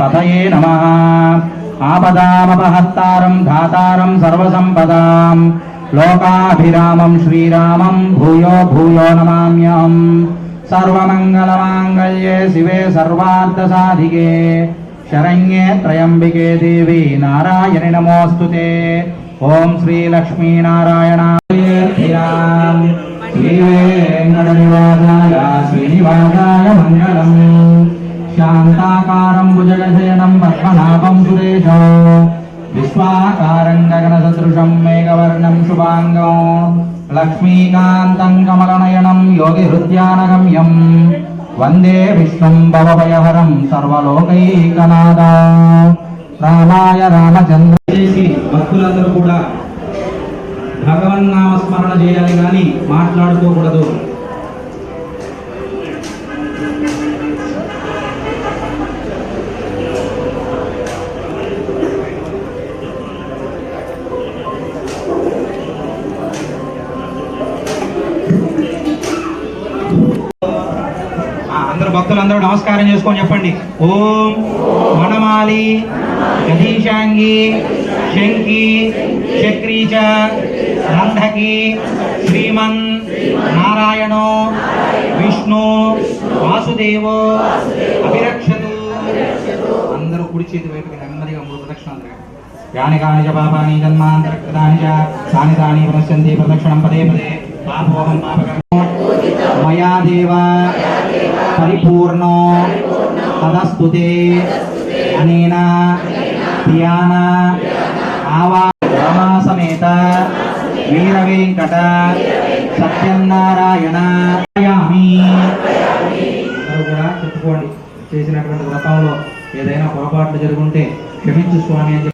తథయే నమ ఆపదామపహస్తారం ధాతారం సర్వసంపదాం లోకాభిరామం శ్రీరామం భూయో భూయో నమామ్యహం సర్వమంగళమాంగళ్యే శివే సర్వార్థసాధికే శరణ్యే త్రయంబికే దేవి నారాయణి నమోస్తు ఓం శ్రీలక్ష్మీనారాయణ శ్రీ లక్ష్మీనారాయణాయ శ్రీవేంకటనివాసాయ శ్రీనివాసాయ మంగళం శాంతాకారం భుజగశయనం పద్మనాభం సురేశో. విశ్వాకారం గగనసదృశం మేఘవర్ణం శుభాంగం. లక్ష్మీకాంతం కమలనయనం యోగిహృద్యానగమ్యం. వందే విష్ణుం భవభయహరం సర్వలోకైకనాథ. రామాయ రామచంద్ర చేసి భక్తులందరూ కూడా భగవన్నామ స్మరణ చేయాలి కానీ మాట్లాడుకోకూడదు. అందరూ భక్తులందరూ నమస్కారం చేసుకొని చెప్పండి. ఓం వనమాలి గదీశాంగి శంకి చక్రీచ నందకి శ్రీమన్ నారాయణో విష్ణు వాసుదేవో అభిరక్షతు. అందరూ కుడి చేతి వైపుకి నెమ్మదిగా మూడు ప్రదక్షిణాలు యాని కాని చ పాపాని జన్మాంతరకృతాని చ తాని తాని పునశ్చంతి ప్రదక్షిణం పదే పదే పాపోహం పాపకర్మ. మయా దేవా. పరిపూర్ణో తదస్తుతే అనేన ధ్యాన ఆవా రమాసమేత వీర వెంకట సత్యనారాయణ కూడా చెప్పుకోండి. చేసినటువంటి వ్రతంలో ఏదైనా పొరపాట్లు జరుగుంటే క్షమించు స్వామి అని